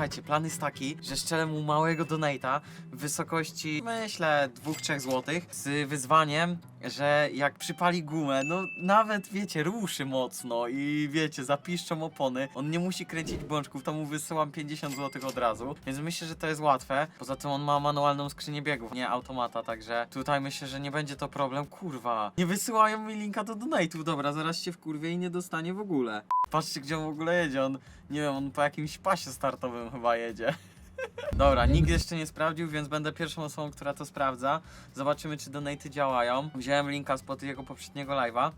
słuchajcie, plan jest taki, że szczelę mu małego donata w wysokości, myślę, 2-3 złotych z wyzwaniem, że jak przypali gumę, no nawet, wiecie, ruszy mocno i wiecie, zapiszczą opony, on nie musi kręcić bączków, to mu wysyłam 50 złotych od razu, więc myślę, że to jest łatwe. Poza tym on ma manualną skrzynię biegów, nie automata, także tutaj myślę, że nie będzie to problem. Kurwa, nie wysyłają mi linka do donate'ów, dobra, zaraz się wkurwię i nie dostanie w ogóle. Patrzcie, gdzie on w ogóle jedzie, on, nie wiem, on po jakimś pasie startowym chyba jedzie. Dobra, nikt jeszcze nie sprawdził, więc będę pierwszą osobą, która to sprawdza. Zobaczymy, czy donaty działają. Wziąłem linka spod jego poprzedniego live'a.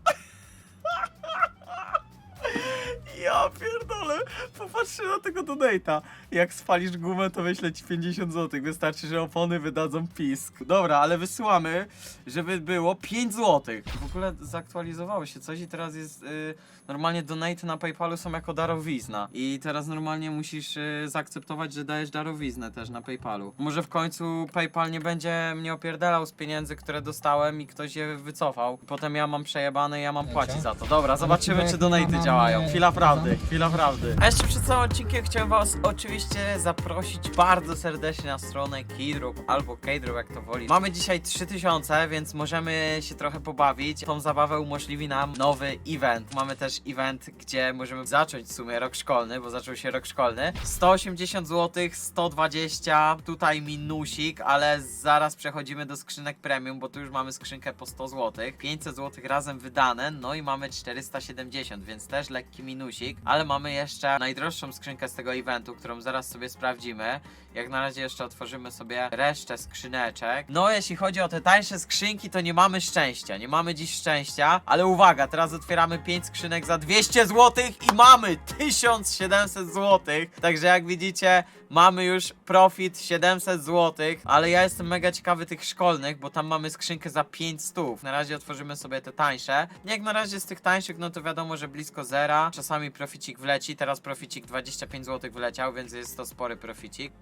Ja pierdolę, popatrzcie na tego donate'a. Jak spalisz gumę, to wyślę ci 50 zł. Wystarczy, że opony wydadzą pisk. Dobra, ale wysyłamy, żeby było 5 zł. W ogóle zaktualizowało się coś i teraz jest... y, normalnie donate na Paypalu są jako darowizna. I teraz normalnie musisz y, zaakceptować, że dajesz darowiznę też na Paypalu. Może w końcu Paypal nie będzie mnie opierdalał z pieniędzy, które dostałem i ktoś je wycofał. Potem ja mam przejebane i ja mam płacić za to. Dobra, zobaczymy, czy donaty działają. Chwila prawdy, chwila prawdy. A jeszcze przed całym odcinkiem chciałem was oczywiście zaprosić bardzo serdecznie na stronę Keydrop albo Keydrop, jak to woli. Mamy dzisiaj 3000, więc możemy się trochę pobawić. Tą zabawę umożliwi nam nowy event. Mamy też event, gdzie możemy zacząć w sumie rok szkolny, bo zaczął się rok szkolny. 180 zł, 120, tutaj minusik, ale zaraz przechodzimy do skrzynek premium, bo tu już mamy skrzynkę po 100 zł. 500 zł razem wydane, no i mamy 470, więc też lekki minusik, ale mamy jeszcze najdroższą skrzynkę z tego eventu, którą zaraz sobie sprawdzimy. Jak na razie jeszcze otworzymy sobie resztę skrzyneczek. No, jeśli chodzi o te tańsze skrzynki, to nie mamy szczęścia. Nie mamy dziś szczęścia, ale uwaga, teraz otwieramy 5 skrzynek za 200 zł i mamy 1700 zł. Także jak widzicie, mamy już profit 700 zł, ale ja jestem mega ciekawy tych szkolnych, bo tam mamy skrzynkę za 500. Na razie otworzymy sobie te tańsze. Jak na razie z tych tańszych, no to wiadomo, że blisko zera. Czasami proficik wleci, teraz proficik 25 zł wyleciał, więc jest to spory proficik.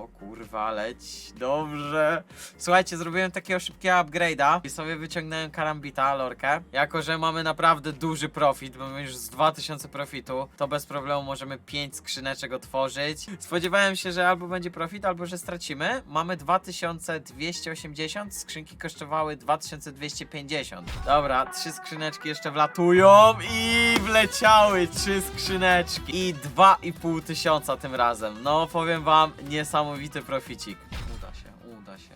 O kurwa, leć. Dobrze. Słuchajcie, zrobiłem takiego szybkiego upgrade'a i sobie wyciągnąłem karambita, lorkę. Jako, że mamy naprawdę duży profit, bo mamy już z 2000 profitu, to bez problemu możemy 5 skrzyneczek otworzyć. Spodziewałem się, że albo będzie profit, albo że stracimy. Mamy 2280, skrzynki kosztowały 2250. Dobra, trzy skrzyneczki jeszcze wlatują i wleciały trzy skrzyneczki. I 2,5 tysiąca tym razem. No, powiem wam, niesamowity proficik. Uda się, uda się.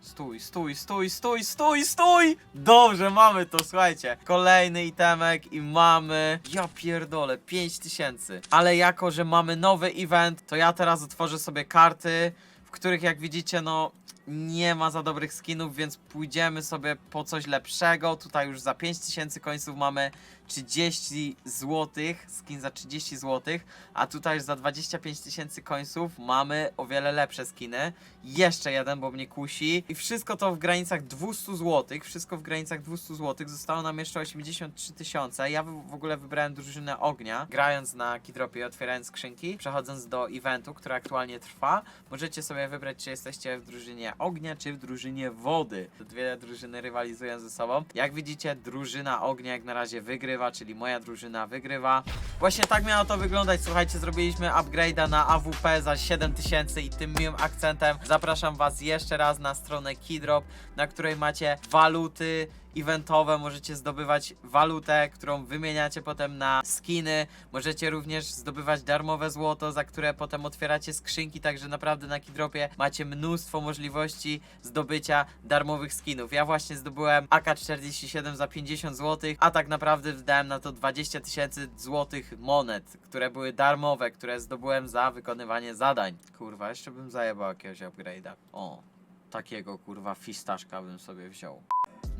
Stój, stój, stój, stój, stój, stój! Dobrze, mamy to, słuchajcie. Kolejny itemek i mamy... Ja pierdolę, 5000. Ale jako, że mamy nowy event, to ja teraz otworzę sobie karty, w których jak widzicie, no... Nie ma za dobrych skinów, więc pójdziemy sobie po coś lepszego. Tutaj już za 5000 końców mamy 30 zł, skin za 30 zł, a tutaj już za 25 tysięcy końców mamy o wiele lepsze skiny. Jeszcze jeden, bo mnie kusi. I wszystko to w granicach 200 zł, wszystko w granicach 200 zł. Zostało nam jeszcze 83 tysiące. Ja w ogóle wybrałem drużynę ognia, grając na Kidropie, otwierając skrzynki, przechodząc do eventu, który aktualnie trwa. Możecie sobie wybrać, czy jesteście w drużynie ognia, czy w drużynie wody. Te dwie drużyny rywalizują ze sobą. Jak widzicie, drużyna ognia jak na razie wygrywa, czyli moja drużyna wygrywa. Właśnie tak miało to wyglądać. Słuchajcie, zrobiliśmy upgrade'a na AWP za 7000 i tym miłym akcentem zapraszam Was jeszcze raz na stronę Keydrop, na której macie waluty eventowe, możecie zdobywać walutę, którą wymieniacie potem na skiny. Możecie również zdobywać darmowe złoto, za które potem otwieracie skrzynki, także naprawdę na Keydropie macie mnóstwo możliwości zdobycia darmowych skinów. Ja właśnie zdobyłem AK-47 za 50 zł, a tak naprawdę wydałem na to 20 tysięcy złotych monet, które były darmowe, które zdobyłem za wykonywanie zadań. Kurwa, jeszcze bym zajebał jakiegoś upgrade'a. O, takiego kurwa fistaszka bym sobie wziął.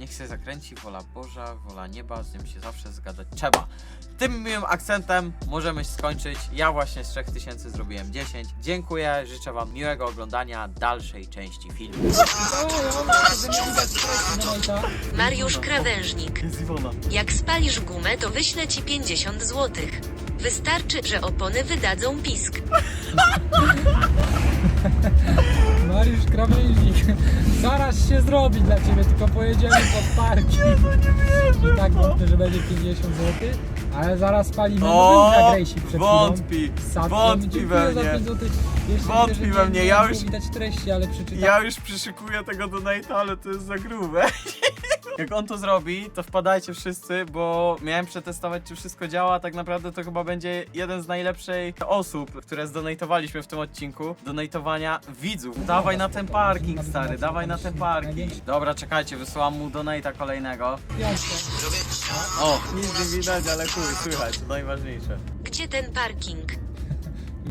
Niech się zakręci wola Boża, wola nieba, z nim się zawsze zgadać trzeba. Tym miłym akcentem możemy skończyć. Ja właśnie z 3000 zrobiłem 10. Dziękuję, życzę Wam miłego oglądania dalszej części filmu. Mariusz Krawężnik. Jak spalisz gumę, to wyślę ci 50 zł. Wystarczy, że opony wydadzą pisk. Mariusz Krawężnik. Zaraz się zrobi dla ciebie, tylko pojedziemy pod parking. I tak wątpię, że będzie 50 zł, ale zaraz spalimy O, nowinka Gracie przed chwilą. wątpi, Z sadkiem. wątpi Dziękuję we za mnie. 5 zł. Jeszcze Wątpi widzę, że we nie- mnie, nie ja było już- widać treści, ale. Ja już przyszykuję tego donate'a, ale to jest za grube. Jak on to zrobi, to wpadajcie wszyscy, bo miałem przetestować, czy wszystko działa. Tak naprawdę to chyba będzie jeden z najlepszych osób, które zdonatowaliśmy w tym odcinku. Donatowania widzów. Dawaj na ten parking, stary, dawaj na ten parking. Dobra, czekajcie, wysyłam mu donate'a kolejnego. O, nic nie widać, ale chuj, słychać, to najważniejsze. Gdzie ten parking?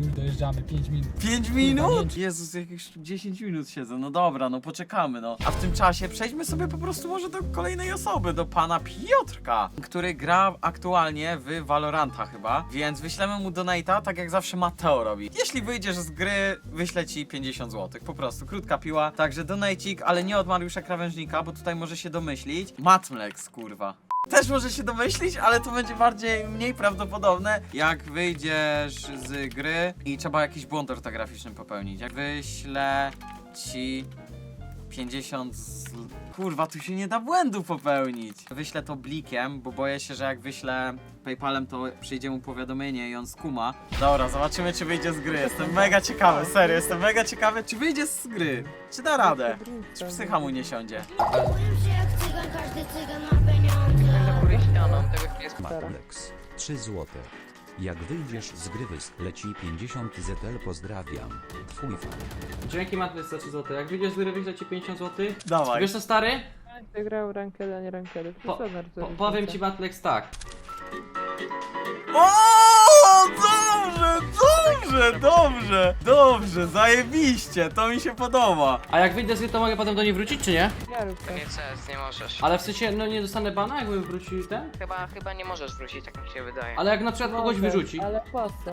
Już dojeżdżamy, 5 minut. 5 Kurwa, minut? nie. Jezus, jakieś 10 minut siedzę. No dobra, no poczekamy, no. A w tym czasie przejdźmy sobie po prostu może do kolejnej osoby, do pana Piotrka, który gra aktualnie w Valoranta chyba, więc wyślemy mu donate'a, tak jak zawsze Mateo robi. Jeśli wyjdziesz z gry, wyślę ci 50 zł, po prostu, krótka piła. Także donajcik, ale nie od Mariusza Krawężnika, bo tutaj może się domyślić. Matmlex, kurwa. Też może się domyślić, ale to będzie bardziej mniej prawdopodobne, jak wyjdziesz z gry i trzeba jakiś błąd ortograficzny popełnić. Jak wyślę ci 50 z... Kurwa, tu się nie da błędu popełnić. Wyślę to blikiem, bo boję się, że jak wyślę Paypalem, to przyjdzie mu powiadomienie i on skuma. Dobra, zobaczymy, czy wyjdzie z gry. Jestem mega ciekawy, serio, jestem mega ciekawy, czy wyjdzie z gry. Czy da radę? Czy psycha mu nie siądzie? Boję się jak cygan, każdy cygan ma. Matlex 3 złote. Jak wyjdziesz z gry wysk leci 50 ZL pozdrawiam. Twój fan. Dzięki Matwis za 3 zł. Jak wyjdziesz z gry, wyślę ci 50 zł. Dawaj. Wiesz co stary? Wygrał rankę, a nie rankę. Po, po, powiem ci Matlex tak. O, dobrze, dobrze, dobrze, dobrze, zajebiście, to mi się podoba. A jak wyjdę z gry, to mogę potem do niej wrócić, czy nie? Ja rób to. Nie CS, nie możesz. Ale w sensie, no nie dostanę bana, jakbym wrócił ten? Chyba, chyba nie możesz wrócić, tak mi się wydaje. Ale jak na przykład kogoś wyrzuci. Ale po co?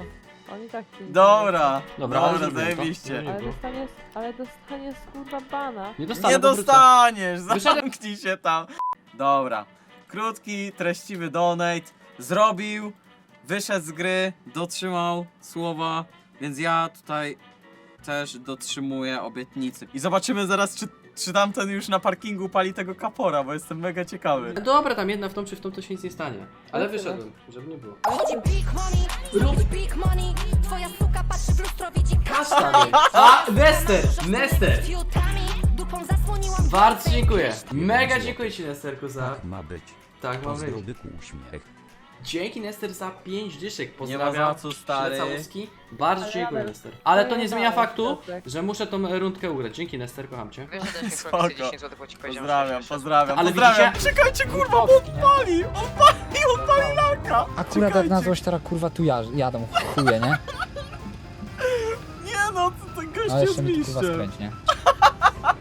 Oni tak ci nie Dobra, Dobra, ale dobra, to. zajebiście. Ale dostaniesz, ale dostaniesz kurwa bana. Nie dostanę, Nie bo wrócę. dostaniesz, Wyszedłem. zamknij się tam. Dobra, krótki, treściwy donate, zrobił, wyszedł z gry, dotrzymał słowa, więc ja tutaj też dotrzymuję obietnicy. I zobaczymy zaraz, czy, czy tamten już na parkingu pali tego kapora, bo jestem mega ciekawy. Dobra, tam jedna w tą czy w tą to się nic nie stanie. Ale wyszedłem, żeby nie było. Chodzi big money, big money. Twoja suka patrzy w lustro, widzi Kasztan! A, Nester! Nester! fiutami. Dupą zasłoniłam Bardzo dziękuję. Mega dziękuję ci Nesterku za... Tak ma być. Tak, mam uśmiech. Dzięki Nester za 5 dyszek. Nie ma Pozdrawiam. za co, stary. Łuski. Bardzo Ale dziękuję Nester. Ale to nie zmienia faktu, że muszę tą rundkę ugrać. Dzięki Nester, kocham cię. Wiesz, że Spoko. promisję 10 zł, bo ci powiedziałem, Pozdrawiam, że pozdrawiam, Ale pozdrawiam. widzicie? Czekajcie, kurwa, bo on pali, on pali, on pali laka. Akurat tak na złość teraz kurwa tu ja, jadą chuje, nie? Nie no, to ten gość No jest jeszcze mi tu kurwa skręć, nie?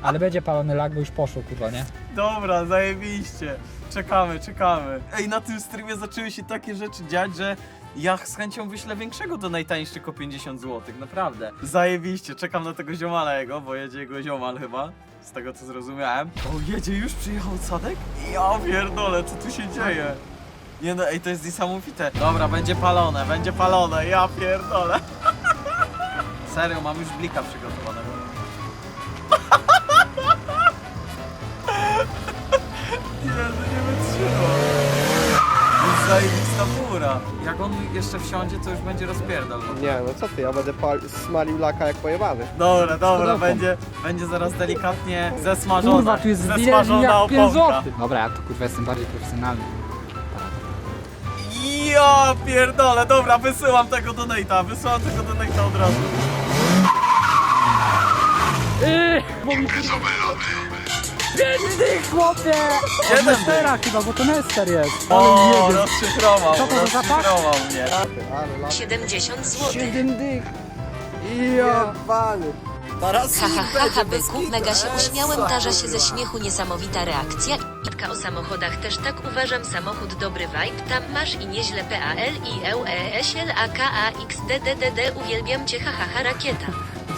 Ale będzie palony lag, bo już poszło kurwa, nie? Dobra, zajebiście. Czekamy, czekamy. Ej, na tym streamie zaczęły się takie rzeczy dziać, że ja z chęcią wyślę większego do najtańszych o 50 zł, naprawdę. Zajebiście, czekam na tego ziomala jego, bo jedzie jego ziomal chyba. Z tego co zrozumiałem. O, jedzie już, przyjechał Sadek? Ja pierdolę, co tu się dzieje? Nie no, ej, to jest niesamowite. Dobra, będzie palone, będzie palone, ja pierdolę. Serio, mam już blika przygotowanego. Jezu, zajebista fura. Jak on jeszcze wsiądzie, to już będzie rozpierdol. Nie, no co ty, ja będę pal- smalił laka jak pojebany. Dobra, dobra, będzie, będzie zaraz delikatnie zesmażona. Kurwa, tu jest zesmażona jak 5 oponka. zł. Dobra, ja tu kurwa jestem bardziej profesjonalny. Ja pierdolę, dobra, wysyłam tego donate'a, wysyłam tego donate'a od razu. Pięć dych, chłopie! Jeden dych. Nestera chyba, bo to Nester jest. O, rozszyfrował, Co to za zapach? rozszyfrował mnie. Ale lak 70 zł. Siedem dych. Ja. jebany. Ha ha ha ha byku, mega się uśmiałem, tarza się ze śmiechu, niesamowita reakcja. Itka o samochodach też tak uważam, samochód dobry vibe, tam masz i nieźle PAL i E EUESL AKA XDDDD, uwielbiam cię ha ha ha rakieta.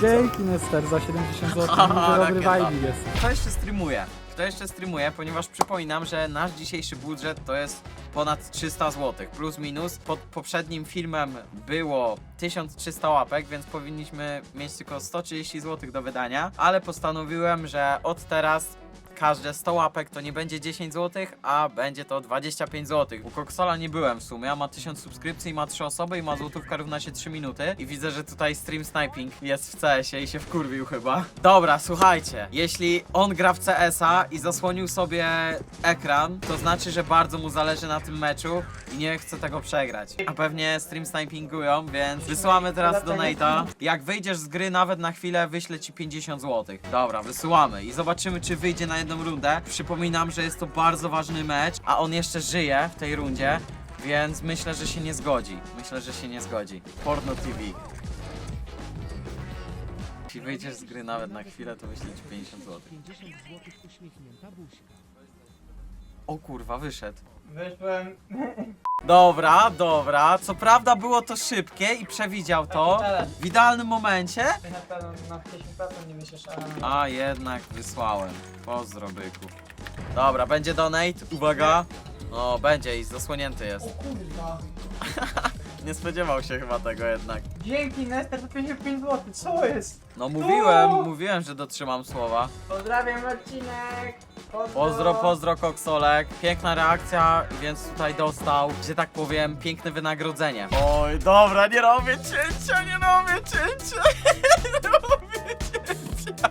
Dzięki Nester za 70 zł. Aha, Dobry rakieta. vibe jest. Kto jeszcze streamuje? to jeszcze streamuję, ponieważ przypominam, że nasz dzisiejszy budżet to jest ponad 300 zł, plus minus. Pod poprzednim filmem było 1300 łapek, więc powinniśmy mieć tylko 130 zł do wydania, ale postanowiłem, że od teraz każde 100 łapek to nie będzie 10 zł, a będzie to 25 zł. U Koksola nie byłem w sumie, a ma 1000 subskrypcji, ma 3 osoby i ma złotówka równa się 3 minuty. I widzę, że tutaj stream sniping jest w CS-ie i się wkurwił chyba. Dobra, słuchajcie, jeśli on gra w CS-a i zasłonił sobie ekran, to znaczy, że bardzo mu zależy na tym meczu i nie chce tego przegrać. A pewnie stream snipingują, więc wysyłamy teraz donate'a. Jak wyjdziesz z gry nawet na chwilę, wyślę ci 50 zł. Dobra, wysyłamy i zobaczymy, czy wyjdzie na jedną rundę. Przypominam, że jest to bardzo ważny mecz, a on jeszcze żyje w tej rundzie, więc myślę, że się nie zgodzi. Myślę, że się nie zgodzi. Porno TV. Jeśli wyjdziesz z gry nawet na chwilę, to wyślę ci 50 zł. O kurwa, wyszedł. Wyszłem. Dobra, dobra. Co prawda było to szybkie i przewidział to. W idealnym momencie. Na pewno na 10% nie myślisz, ale... A jednak wysłałem. Pozdro byku. Dobra, będzie donate. Uwaga. O, będzie i zasłonięty jest. Kurwa. Nie spodziewał się chyba tego jednak. Dzięki Nester, to 55 zł, co jest? No mówiłem, mówiłem, że dotrzymam słowa. Pozdrawiam odcinek. Pozdro, pozdro Koksolek. Piękna reakcja, więc tutaj dostał, że tak powiem, piękne wynagrodzenie. Oj, dobra, nie robię cięcia, nie robię cięcia. Nie robię cięcia.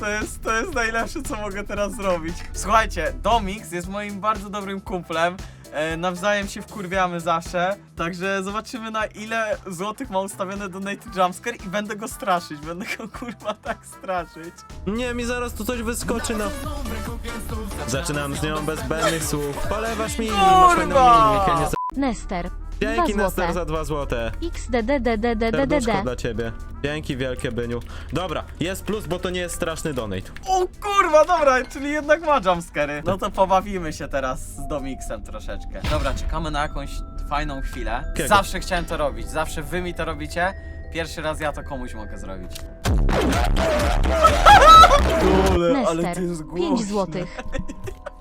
To jest, to jest najlepsze, co mogę teraz zrobić. Słuchajcie, Domix jest moim bardzo dobrym kumplem. E, nawzajem się wkurwiamy zawsze. Także zobaczymy na ile złotych ma ustawione donate jumpscare i będę go straszyć. Będę go kurwa tak straszyć. Nie, mi zaraz tu coś wyskoczy na... Zaczynam z nią bez zbędnych słów. Polewasz mi, masz fajną Kurwa! mimikę, nie Nester. Dzięki Dwa Nester złote. za dwa złote. XDDDDDDD. Serduszko dla ciebie. Dzięki wielkie, Byniu. Dobra, jest plus, bo to nie jest straszny donate. O kurwa, dobra, czyli jednak ma jumpscary. No to pobawimy się teraz z Domixem troszeczkę. Dobra, czekamy na jakąś fajną chwilę. Jakiego? Zawsze chciałem to robić, zawsze wy mi to robicie. Pierwszy raz ja to komuś mogę zrobić. Dole, ale Nester. to jest 5 głośne. złotych.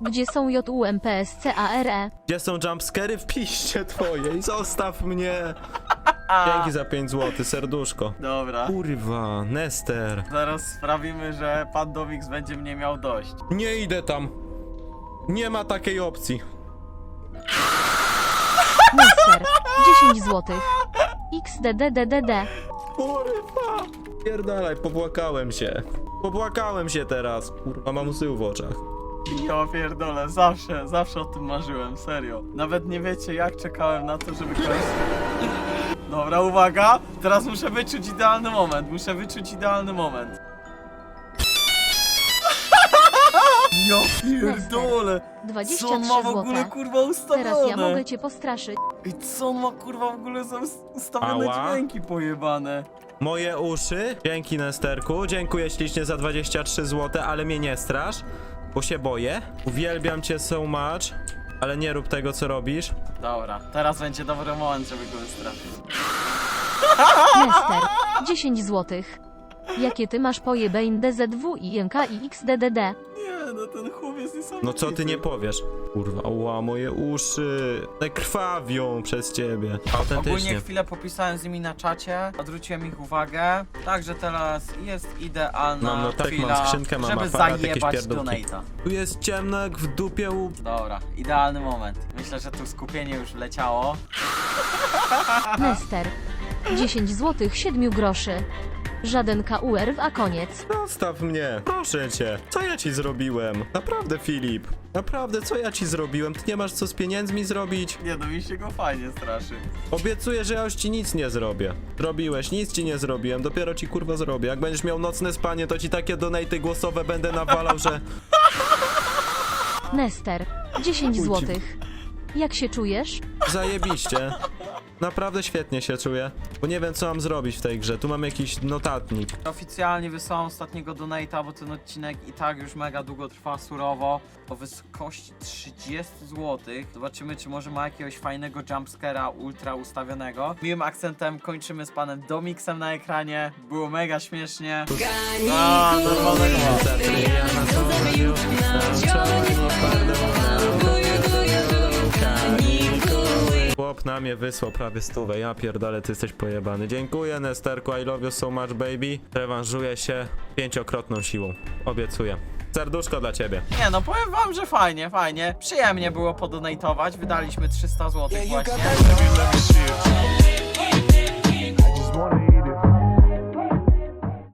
Gdzie są JUMPSCARE? Gdzie są jumpscary w piście twojej? Zostaw mnie. Dzięki za 5 zł, serduszko. Dobra. Kurwa, Nester. Zaraz sprawimy, że pan Domix będzie mnie miał dość. Nie idę tam. Nie ma takiej opcji. Nester. 10 złotych. XDDDDD. Kurwa. Pierdalaj, popłakałem się. Popłakałem się teraz. Kurwa, mam łzy w oczach. Ja pierdolę, zawsze, zawsze o tym marzyłem, serio. Nawet nie wiecie jak czekałem na to, żeby kończyć. Dobra, uwaga! Teraz muszę wyczuć idealny moment, muszę wyczuć idealny moment. Ja pierdolę! 23 Co on ma w ogóle kurwa ustawione? Teraz ja mogę cię postraszyć. I co on ma kurwa w ogóle za us- ustawione Ała. dźwięki pojebane? Moje uszy. Dzięki Nesterku. Dziękuję ślicznie za 23 zł, ale mnie nie strasz, bo się boję. Uwielbiam cię so much, ale nie rób tego, co robisz. Dobra, teraz będzie dobry moment, żeby go wystraszyć. Nester. 10 złotych. Jakie ty masz pojebane DZW i INK i XDDD? No ten chłop jest niesamowity. No co ty nie powiesz? Kurwa, ła, moje uszy. Te krwawią przez ciebie. Ogólnie Autentycznie. chwilę popisałem z nimi na czacie, odwróciłem ich uwagę, także teraz jest idealna Mam notatnik, chwila, mam skrzynkę, mam żeby aparat, jakieś zajebać pierdółki. donate'a. Tu jest ciemno jak w dupie u... Dobra, idealny moment. Myślę, że tu skupienie już leciało. Nester. 10 złotych 7 groszy. Żaden KUR w a koniec. Zostaw mnie, proszę cię. Co ja ci zrobiłem? Naprawdę, Filip. Naprawdę, co ja ci zrobiłem? Ty nie masz co z pieniędzmi zrobić? Nie no, mi się go fajnie straszy. Obiecuję, że ja już ci nic nie zrobię. Zrobiłeś, nic ci nie zrobiłem, dopiero ci kurwa zrobię. Jak będziesz miał nocne spanie, to ci takie donaty głosowe będę nawalał, że... Nester. 10 złotych. Jak się czujesz? Zajebiście. Naprawdę świetnie się czuję, bo nie wiem co mam zrobić w tej grze. Tu mam jakiś notatnik. Oficjalnie wysłałem ostatniego donate'a, bo ten odcinek i tak już mega długo trwa surowo. O wysokości 30 zł. Zobaczymy, czy może ma jakiegoś fajnego jumpscare'a ultra ustawionego. Miłym akcentem kończymy z panem Domiksem na ekranie. Było mega śmiesznie. A, normalnego. Chłop na mnie wysłał prawie stówę, ja pierdolę, ty jesteś pojebany. Dziękuję Nesterku, I love you so much baby. Rewanżuję się pięciokrotną siłą, obiecuję. Serduszko dla ciebie. Nie no, powiem wam, że fajnie, fajnie. Przyjemnie było podonatować. Wydaliśmy 300 zł właśnie.